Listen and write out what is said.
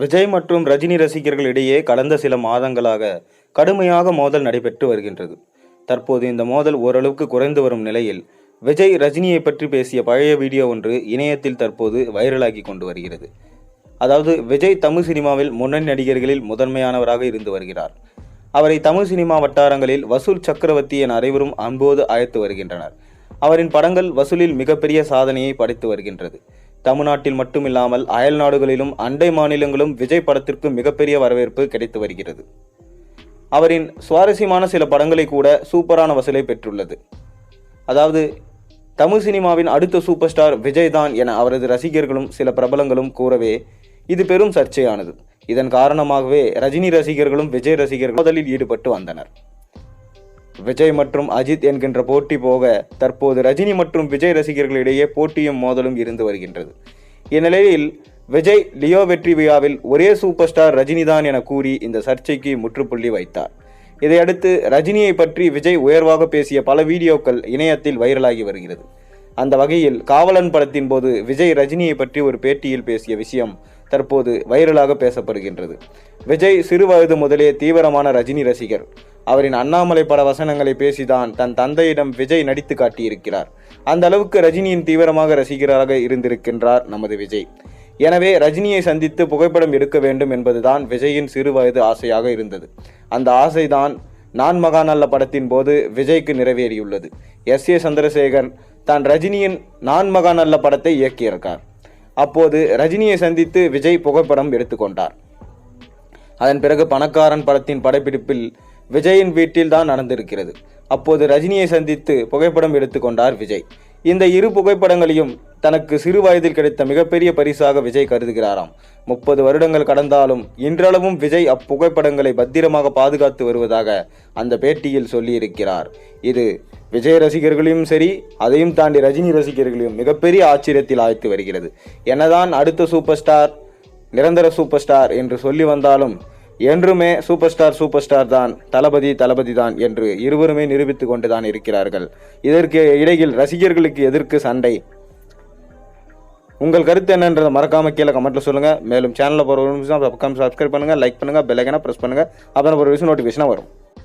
விஜய் மற்றும் ரஜினி ரசிகர்கள் இடையே கடந்த சில மாதங்களாக கடுமையாக மோதல் நடைபெற்று வருகின்றது. தற்போது இந்த மோதல் ஓரளவுக்கு குறைந்து வரும் நிலையில் விஜய் ரஜினியை பற்றி பேசிய பழைய வீடியோ ஒன்று இணையத்தில் தற்போது வைரலாகி கொண்டு வருகிறது. அதாவது விஜய் தமிழ் சினிமாவில் முன்னணி நடிகர்களில் முதன்மையானவராக இருந்து வருகிறார். அவரை தமிழ் சினிமா வட்டாரங்களில் வசூல் சக்கரவர்த்தி என அனைவரும் அன்போது அழைத்து வருகின்றனர். அவரின் படங்கள் வசூலில் மிகப்பெரிய சாதனையை படைத்து வருகின்றது. தமிழ்நாட்டில் மட்டுமில்லாமல் அயல் நாடுகளிலும் அண்டை மாநிலங்களும் விஜய் படத்திற்கு மிகப்பெரிய வரவேற்பு கிடைத்து வருகிறது. அவரின் சுவாரஸ்யமான சில படங்களை கூட சூப்பரான வசூலை பெற்றுள்ளது. அதாவது தமிழ் சினிமாவின் அடுத்த சூப்பர் ஸ்டார் விஜய் தான் என அவரது ரசிகர்களும் சில பிரபலங்களும் கூறவே இது பெரும் சர்ச்சையானது. இதன் காரணமாகவே ரஜினி ரசிகர்களும் விஜய் ரசிகர்கள் முதலில் ஈடுபட்டு வந்தனர். விஜய் மற்றும் அஜித் என்கின்ற போட்டி போக தற்போது ரஜினி மற்றும் விஜய் ரசிகர்களிடையே போட்டியும் மோதலும் இருந்து வருகின்றது. இந்நிலையில் விஜய் லியோ வெற்றி விழாவில் ஒரே சூப்பர் ஸ்டார் ரஜினிதான் என கூறி இந்த சர்ச்சைக்கு முற்றுப்புள்ளி வைத்தார். இதையடுத்து ரஜினியை பற்றி விஜய் உயர்வாக பேசிய பல வீடியோக்கள் இணையத்தில் வைரலாகி வருகிறது. அந்த வகையில் காவலன் படத்தின் போது விஜய் ரஜினியை பற்றி ஒரு பேட்டியில் பேசிய விஷயம் தற்போது வைரலாக பேசப்படுகின்றது. விஜய் சிறு வயது முதலே தீவிரமான ரஜினி ரசிகர். அவரின் அண்ணாமலை பட வசனங்களை பேசிதான் தன் தந்தையிடம் விஜய் நடித்து காட்டியிருக்கிறார். அந்த அளவுக்கு ரஜினியின் தீவிரமாக ரசிகராக இருந்திருக்கின்றார் நமது விஜய். எனவே ரஜினியை சந்தித்து புகைப்படம் எடுக்க வேண்டும் என்பதுதான் விஜயின் சிறுவயது ஆசையாக இருந்தது. அந்த ஆசைதான் நான் மகான் அல்ல படத்தின் போது விஜய்க்கு நிறைவேறியுள்ளது. எஸ். ஏ. சந்திரசேகர் தான் ரஜினியின் நான் மகான் அல்ல படத்தை இயக்கியிருக்கார். அப்போது ரஜினியை சந்தித்து விஜய் புகைப்படம் எடுத்துக்கொண்டார். அதன் பிறகு பணக்காரன் படத்தின் படப்பிடிப்பில் விஜயின் வீட்டில் தான் நடந்திருக்கிறது. அப்போது ரஜினியை சந்தித்து புகைப்படம் எடுத்துக்கொண்டார் விஜய். இந்த இரு புகைப்படங்களையும் தனக்கு சிறு வயதில் கிடைத்த மிகப்பெரிய பரிசாக விஜய் கருதுகிறாராம். முப்பது வருடங்கள் கடந்தாலும் இன்றளவும் விஜய் அப்புகைப்படங்களை பத்திரமாக பாதுகாத்து வருவதாக அந்த பேட்டியில் சொல்லியிருக்கிறார். இது விஜய் ரசிகர்களையும் சரி அதையும் தாண்டி ரஜினி ரசிகர்களையும் மிகப்பெரிய ஆச்சரியத்தில் ஆழ்த்து வருகிறது. என்னதான் அடுத்த சூப்பர் ஸ்டார் நிரந்தர சூப்பர் ஸ்டார் என்று சொல்லி வந்தாலும் என்றுமே சூப்பர் ஸ்டார் சூப்பர் ஸ்டார் தான் தளபதி தளபதி தான் என்று இருவருமே நிரூபித்து கொண்டுதான் இருக்கிறார்கள். இதற்கு இடையில் ரசிகர்களுக்கு எதிர்க்கு சண்டை. உங்கள் கருத்து என்னன்றதை மறக்காம கீழே கமெண்ட்ல சொல்லுங்க. மேலும் சேனலில் போகிற ஒரு நிமிஷம் பக்கம் சப்ஸ்கிரைப் பண்ணுங்க லைக் பண்ணுங்க பெல் ப்ரெஸ் பண்ணுங்க. அப்புறம் ஒரு விஷயம் நோட்டிஃபிகேஷனாக வரும்.